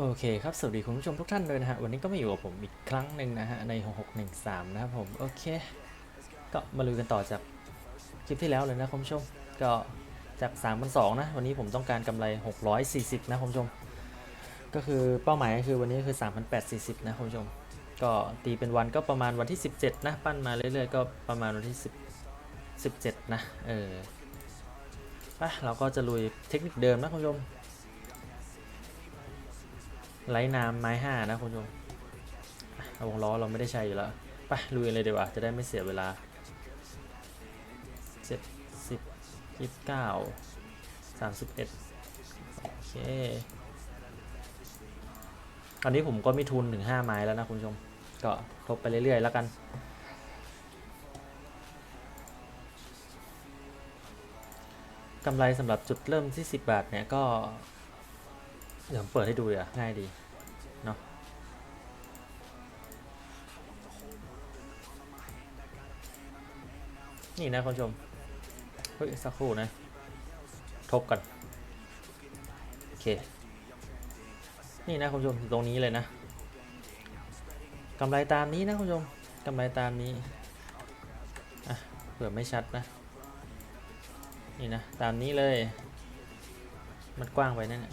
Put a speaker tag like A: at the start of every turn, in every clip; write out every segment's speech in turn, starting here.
A: โอเคครับ สวัสดีคุณผู้ชมทุกท่านเลยนะฮะ วันนี้ก็มาอยู่กับผมอีกครั้งหนึ่งนะฮะ ใน 6613 นะครับผม โอเค ก็มาลุยกันต่อจากคลิปที่แล้วเลยนะคุณผู้ชม ก็จาก3 2 0 0นะ วันนี้ผมต้องการกำไร 640 นะคุณผู้ชม ก็คือเป้าหมายก็คือวันนี้คือ 3,840 นะคุณผู้ชม ก็ตีเป็นวันก็ประมาณวันที่ 17 นะ ปั้นมาเรื่อยๆ ก็ประมาณวันที่ 10 17 นะ เออไปเราก็จะลุยเทคนิคเดิมนะคุณผู้ชม ไร้น้ำไม้ห้านะคุณผู้ชมอะวงล้อเราไม่ได้ใช้อยู่แล้วไปลุยเลยดีกว่า จะได้ไม่เสียเวลาเจ็ดสิบยี่สิบเก้าสามสิบเอ็ดโอเคตอนนี้ผมก็มีทุนถึงห้าไม้แล้วนะคุณผู้ชม ก็ทบไปเรื่อยๆแล้วกันกำไรสำหรับจุดเริ่มที่ 10 บาทเนี่ยก็ เดี๋ยวเปิดให้ดูอะง่ายดี เนาะนี่นะคุณผู้ชม เฮ้ย สักครู่นะ ทบกัน โอเค นี่นะคุณผู้ชมตรงนี้เลยนะกำไรตามนี้นะคุณผู้ชมกำไรตามนี้อะเผื่อไม่ชัดนะ นี่นะ ตามนี้เลย มันกว้างไปนั่นแหละ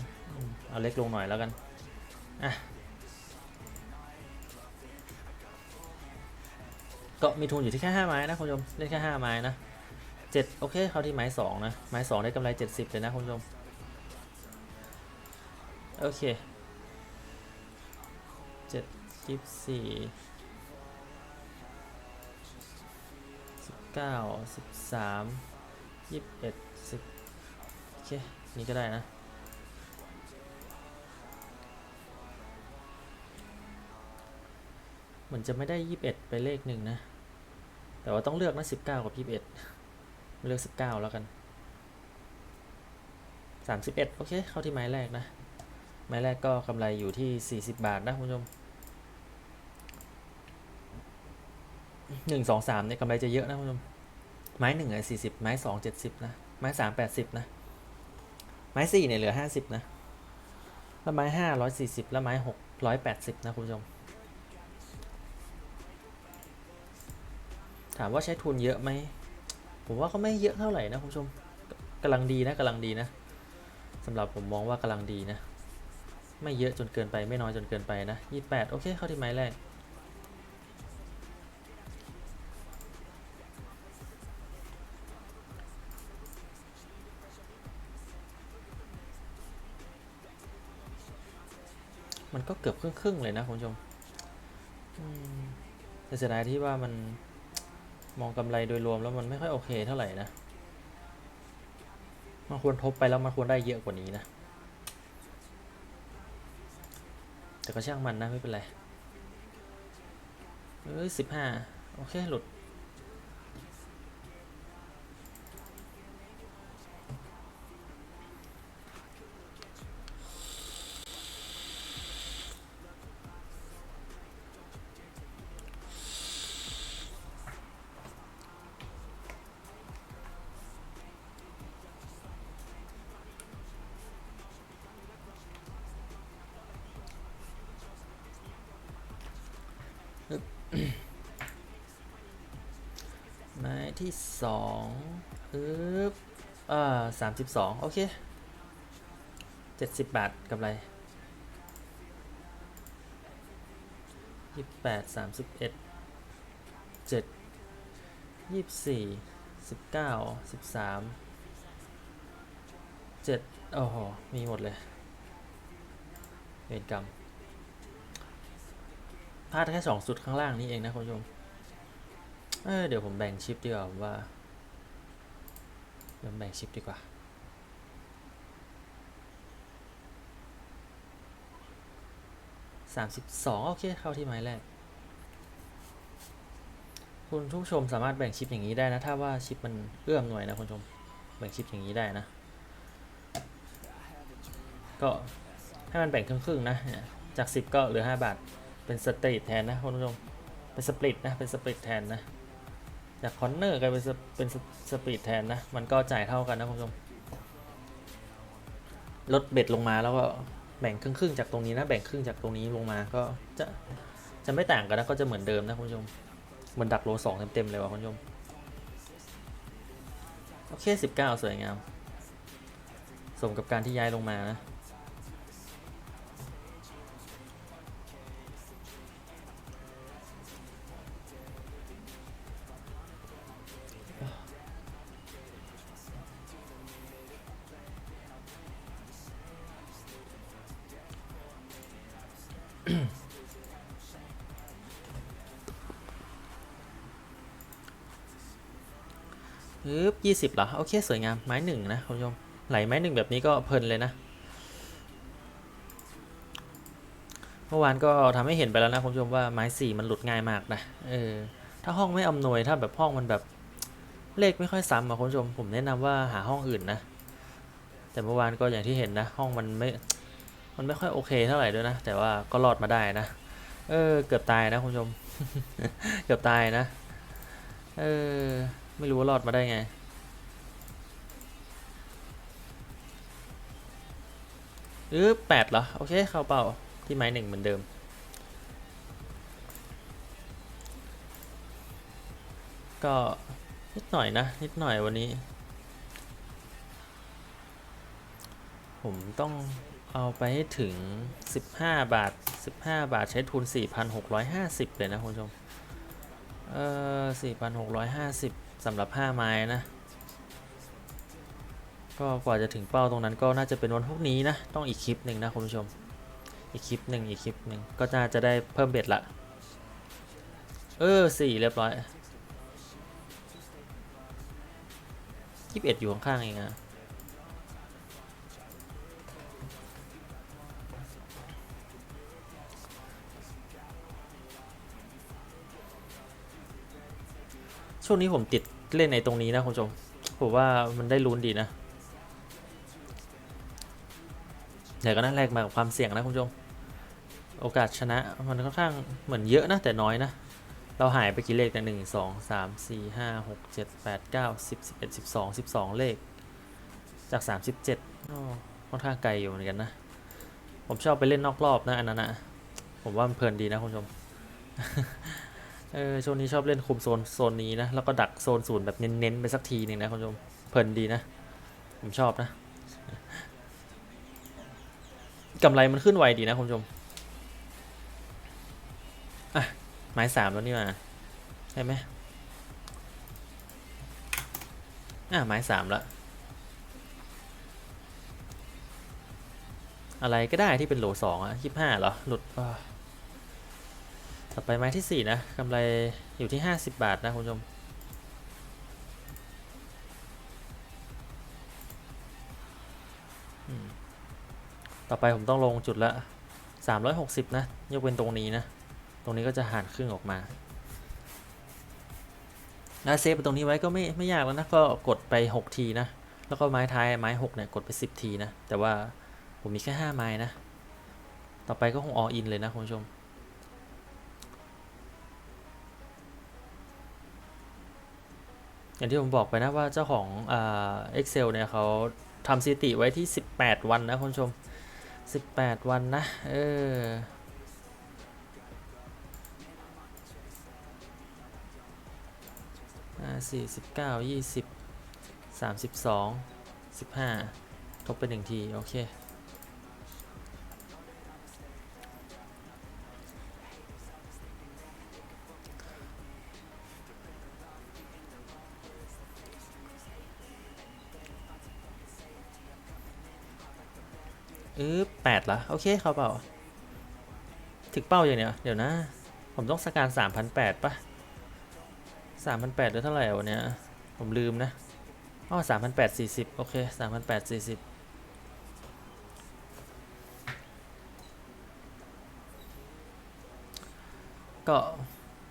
A: เอาเล็กลงหน่อยแล้วกัน อะ ก็มีทุนอยู่ที่แค่5ไม้นะคุณผู้ชม เล่นแค่5ไม้นะ7โอเคเข้าที่ไม้2นะ ไม้2ได้กำไร70เลยนะคุณผู้ชม โอเค7 24 19 13 21 10โอเค นี่ก็ได้นะ เหมือนจะไม่ได้ยี่สิบเอ็ดไปเลขหนึ่งนะ แต่ว่าต้องเลือกนะสิบเก้ากับยี่สิบเอ็ดเลือกสิบเก้าแล้วกันสามสิบเอ็ดโอเค เข้าที่ไม้แรกนะ ไม้แรกก็กำไรอยู่ที่สี่สิบบาทนะคุณผู้ชมหนึ่งสองสามเนี่ยกำไรจะเยอะนะคุณผู้ชม ไม้หนึ่งอะสี่สิบไม้สองเจ็ดสิบนะ ไม้สามแปดสิบนะ ไม้สี่เนี่ยเหลือห้าสิบนะ แล้วไม้ห้าร้อยสี่สิบแล้วไม้หกร้อยแปดสิบนะคุณผู้ชม ถามว่าใช้ทุนเยอะไหม ผมว่าก็ไม่เยอะเท่าไหร่นะคุณผู้ชมกกำลังดีนะกำลังดีนะสำหรับผมมองว่ากำลังดีนะ ไม่เยอะจนเกินไปไม่น้อยจนเกินไปนะยี่แปดโอเค เข้าที่ไม้แรกมันก็เกือบครึ่งๆเลยนะคุณผู้ชมอืมแต่เสียดายที่ว่ามัน มองกำไรโดยรวมแล้วมันไม่ค่อยโอเคเท่าไหร่นะมันควรทบไปแล้วมันควรได้เยอะกว่านี้นะ แต่ก็ช่างมันนะไม่เป็นไร เอ้ยสิบห้าโอเคหลุด ไม้ที่สองปึ๊บอ่าสามสิบสองโอเคเจ็ดสิบบาทกำไรยี่แปดสามสิบเอ็ดเจ็ดยี่สี่สิบเก้าสิบสามเจ็ดโอ้โห มีหมดเลยเวรกรรม พลาดแค่สองสุดข้างล่างนี้เองนะคุณผู้ชมเออเดี๋ยวผมแบ่งชิปดีกว่าผมว่าเดี๋ยวแบ่งชิปดีกว่าสามสิบสองโอเคเข้าที่ไม้แรก คุณผู้ชมสามารถแบ่งชิปอย่างนี้ได้นะ ถ้าว่าชิปมันเอื้อมหน่วยนะคุณผู้ชมแบ่งชิปอย่างนี้ได้นะ ก็ให้มันแบ่งครึ่งๆนะ จากสิบก็เหลือห้าบาท เป็นสตรีทแทนนะคุณผู้ชม เป็นสปริตนะ เป็นสปริตแทนนะ จากคอนเนอร์กลายเป็นสเป็นสสปีดแทนนะ มันก็จ่ายเท่ากันนะคุณผู้ชม ลดเบ็ดลงมาแล้วก็แบ่งครึ่งๆจากตรงนี้นะ แบ่งครึ่งจากตรงนี้ลงมาก็จะจะไม่ต่างกันนะ ก็จะเหมือนเดิมนะคุณผู้ชม เหมันดักโลสองเต็มๆเลยว่ะคุณผู้ชม โอเคสิบเก้าสวยงาม สมกับการที่ย้ายลงมานะ ปึ๊บยี่สิบเหรอ โอเค สวยงาม ไม้หนึ่งนะคุณผู้ชม ไหลไม้หนึ่งแบบนี้ก็เพลินเลยนะ เมื่อวานก็ทำให้เห็นไปแล้วนะคุณผู้ชมว่าไม้สี่มันหลุดง่ายมากนะ เออ ถ้าห้องไม่อำนวยถ้าแบบห้องมันแบบเลขไม่ค่อยซ้ำอะคุณผู้ชม ผมแนะนำว่าหาห้องอื่นนะ แต่เมื่อวานก็อย่างที่เห็นนะ ห้องมันไม่ มันไม่ค่อยโอเคเท่าไหร่ด้วยนะ แต่ว่าก็รอดมาได้นะ เออ เกือบตายนะคุณผู้ชม เกือบตายนะ เออ ไม่รู้ว่ารอดมาได้ไง เออแปดเหรอ โอเค เข้าเป้าที่ไม้หนึ่งเหมือนเดิม ก็นิดหน่อยนะ นิดหน่อยวันนี้ ผมต้อง เอาไปให้ถึง 15 บาท 15 บาทใช้ทุน 4,650 เลยนะคุณผู้ชม เออ4,650สำหรับ 5 ไม้นะ ก็กว่าจะถึงเป้าตรงนั้นก็น่าจะเป็นวันพรุ่งนี้นะ ต้องอีกคลิปหนึ่งนะคุณผู้ชม อีกคลิปหนึ่งอีกคลิปหนึ่งก็น่าจะได้เพิ่มเบ็ดละ เออสี่เรียบร้อยยี่สิบเอ็ดอยู่ข้างๆเองอะ ช่วงนี้ผมติดเล่นในตรงนี้นะคุณผู้ชม ผมว่ามันได้ลุ้นดีนะแต่ก็น่าแลกมากับความเสี่ยงนะคุณผู้ชม โอกาสชนะมันค่อนข้างเหมือนเยอะนะแต่น้อยนะ เราหายไปกี่เลขแต่หนึ่งสองสามสี่ห้าหกเจ็ดแปดเก้าสิบสิบเอ็ดสิบสองสิบสองเลข จากสามสิบเจ็ดค่อนข้างไกลอยู่เหมือนกันนะ ผมชอบไปเล่นนอกรอบนะอันนั้นนะผมว่ามันเพลินดีนะคุณผู้ชม เออช่วงนี้ชอบเล่นคุมโซนโซนนี้นะ แล้วก็ดักโซนศูนย์แบบเน้นๆ ไปสักทีหนึ่งนะคุณผู้ชมเพลินดีนะ ผมชอบนะกำไรมันขึ้นไวดีนะคุณผู้ชมอะไม้สามแล้วนี่มาใช่ไหมอะไม้สามละอะไรก็ได้ที่เป็นโหลสองอะยี่ห้าเหรอ หลุดอะ ต่อไปไม้ที่สี่นะกำไรอยู่ที่ห้าสิบบาทนะคุณผู้ชมต่อไปผมต้องลงจุดละ 360 นะ ยกเว้นตรงนี้นะ ตรงนี้ก็จะหันครึ่งออกมาแล้วเซฟไปตรงนี้ไว้ก็ไม่ไม่ยากแล้วนะ ก็กดไป 6 ทีนะ แล้วก็ไม้ท้ายไม้ 6 เนี่ย กดไป 10 ทีนะ แต่ว่าผมมีแค่ 5 ไม้นะ ต่อไปก็คงออินเลยนะคุณผู้ชม อย่างที่ผมบอกไปนะว่าเจ้าของเอ่า Excel เนี่ยเขาทำสถิติไว้ที่ 18 วันนะคุณผู้ชม 18 วันนะ เออห้าสี่สิบเก้ายี่สิบสามสิบสองสิบห้าทบไปหนึ่งที โอเค ออแปดเหรอโอเคเขาเปล่า ถึงเป้าอย่างเนี้ยเดี๋ยวนะ ผมต้องสการสามพันแปดปะสามพันแปดหรือเท่าไหร่วันเนี้ยผมลืมนะอ๋อสามพันแปดสี่สิบโอเคสามพันแปดสี่สิบก็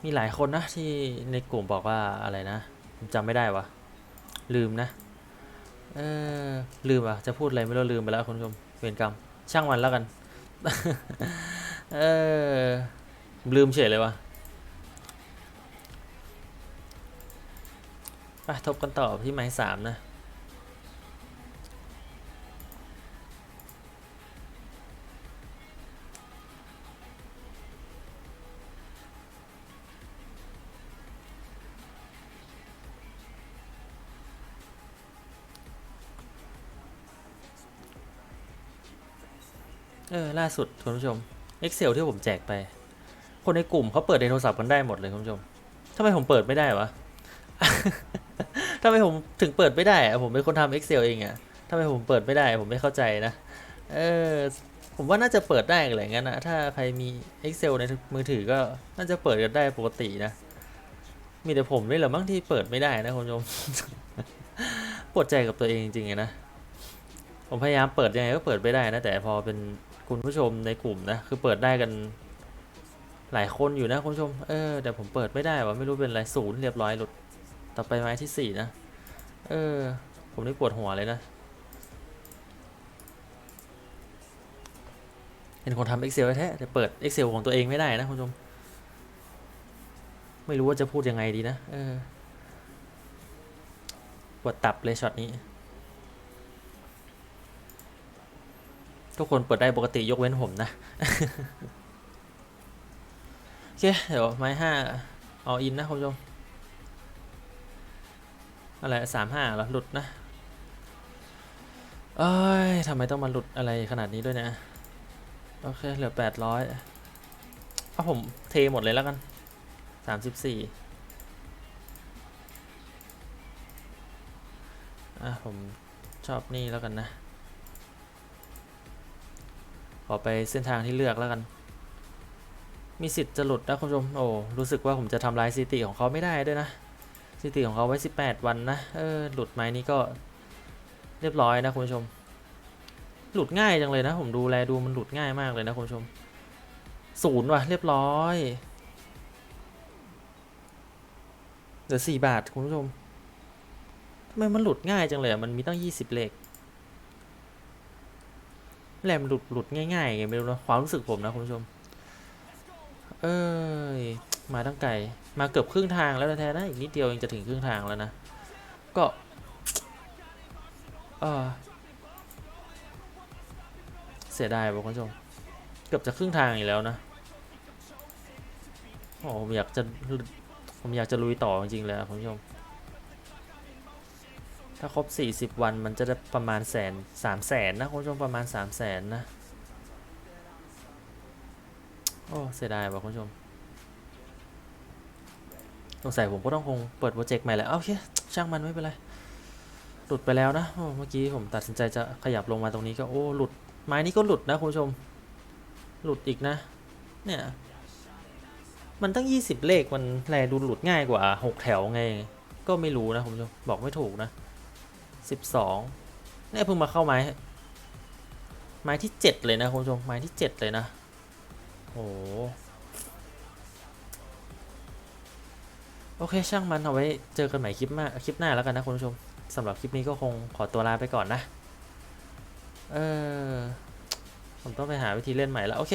A: มีหลายคนนะที่ในกลุ่มบอกว่าอะไรนะผมจำไม่ได้วะลืมนะ เออลืมอะจะพูดอะไรไม่รู้ลืมไปแล้วคุณผู้ชม เวรกรรม ช่างมันแล้วกัน เออ ลืมเฉยเลยวะไปทบกันต่อที่ไม้สามนะ เออ ล่าสุดคุณผู้ชม Excel ที่ผมแจกไป คนในกลุ่มเขาเปิดในโทรศัพท์กันได้หมดเลยคุณผู้ชมทำไมผมเปิดไม่ได้วะทำไมผมถึงเปิดไม่ได้อะผมเป็นคนทำ Excel เองอะทำไมผมเปิดไม่ได้ ผมไม่เข้าใจนะ เออ ผมว่าน่าจะเปิดได้อะไรอย่างนั้นนะถ้าใครมี Excel ในมือถือก็น่าจะเปิดกันได้ปกตินะ มีแต่ผมนี่แหละมั้งที่เปิดไม่ได้นะคุณผู้ชมปวดใจกับตัวเองจริงๆนะ ผมพยายามเปิดยังไงก็เปิดไม่ได้นะ แต่พอเป็น คุณผู้ชมในกลุ่มนะ คือเปิดได้กันหลายคนอยู่นะคุณผู้ชม เออแต่ผมเปิดไม่ได้วะไม่รู้เป็นอะไรศูนย์เรียบร้อยหลุด ต่อไปไม้ที่สี่นะ เออ ผมนี่ปวดหัวเลยนะเป็นคนทำ Excel แท้แต่เปิด Excel ของตัวเองไม่ได้นะคุณผู้ชม ไม่รู้ว่าจะพูดยังไงดีนะ เออ ปวดตับเลยช็อตนี้ ทุกคนเปิดได้ปกติยกเว้นผมนะ โอเค เดี๋ยวไม้ห้าเอาอินนะคุณผู้ชม อะไรสามห้าเหรอหลุดนะ เอ้ยทำไมต้องมาหลุดอะไรขนาดนี้ด้วยเนะโอเค เหลือแปดร้อยเอาผมเทหมดเลยแล้วกันสามสิบสี่อะผมชอบนี่แล้วกันนะ ขอไปเส้นทางที่เลือกแล้วกัน มีสิทธิ์จะหลุดนะคุณผู้ชม โอ้ รู้สึกว่าผมจะทำลายสถิติของเขาไม่ได้ด้วยนะสถิติของเขาไว้ 18 วันนะ เออ หลุดไหมนี้ก็เรียบร้อยนะคุณผู้ชม หลุดง่ายจังเลยนะ ผมดูแลดูมันหลุดง่ายมากเลยนะคุณผู้ชม ศูนย์ว่ะ เรียบร้อยเหลือสี่บาทคุณผู้ชมทำไมมันหลุดง่ายจังเลยมันมีตั้งยี่สิบเลข แหลมหลุดหลุดง่ายๆไงไม่รู้นะความรู้สึกผมนะคุณผู้ชม เอ้ยมาตั้งไกลมาเกือบครึ่งทางแล้วแท้ๆนะอีกนิดเดียวเองจะถึงครึ่งทางแล้วนะ ก็เออเสียดายบอกคุณผู้ชม เกือบจะครึ่งทางอีกแล้วนะโอ้ผมอยากจะผมอยากจะลุยต่อจริงๆเลยอะคุณผู้ชม ถ้าครบ 40 วันมันจะได้ประมาณแสนสามแสนนะคุณผู้ชมประมาณ3 0 0แสนนะ โอ้เสียดายว่ะคุณผู้ชมสงสัยผมก็ต้องคงเปิดโปรเจกต์ใหม่แหละเอาโอเคช่างมันไม่เป็นไร หลุดไปแล้วนะโอ้เมื่อกี้ผมตัดสินใจจะขยับลงมาตรงนี้ก็โอ้หลุด ไม้นี้ก็หลุดนะคุณผู้ชม หลุดอีกนะ เนี่ย มันตั้ง 20 เลขมันแลดูหลุดง่ายกว่า 6 แถวไง ก็ไม่รู้นะคุณผู้ชมบอกไม่ถูกนะ 12เนี่ยเพิ่งมาเข้าไม้ไม้ที่7เลยนะคุณผู้ชมไม้ที่7เลยนะโอ้โอเคช่างมันเอาไว้เจอกันใหม่คลิปหน้าคลิปหน้าแล้วกันนะคุณผู้ชมสำหรับคลิปนี้ก็คงขอตัวลาไปก่อนนะ เออ ผมต้องไปหาวิธีเล่นใหม่แล้ว โอเค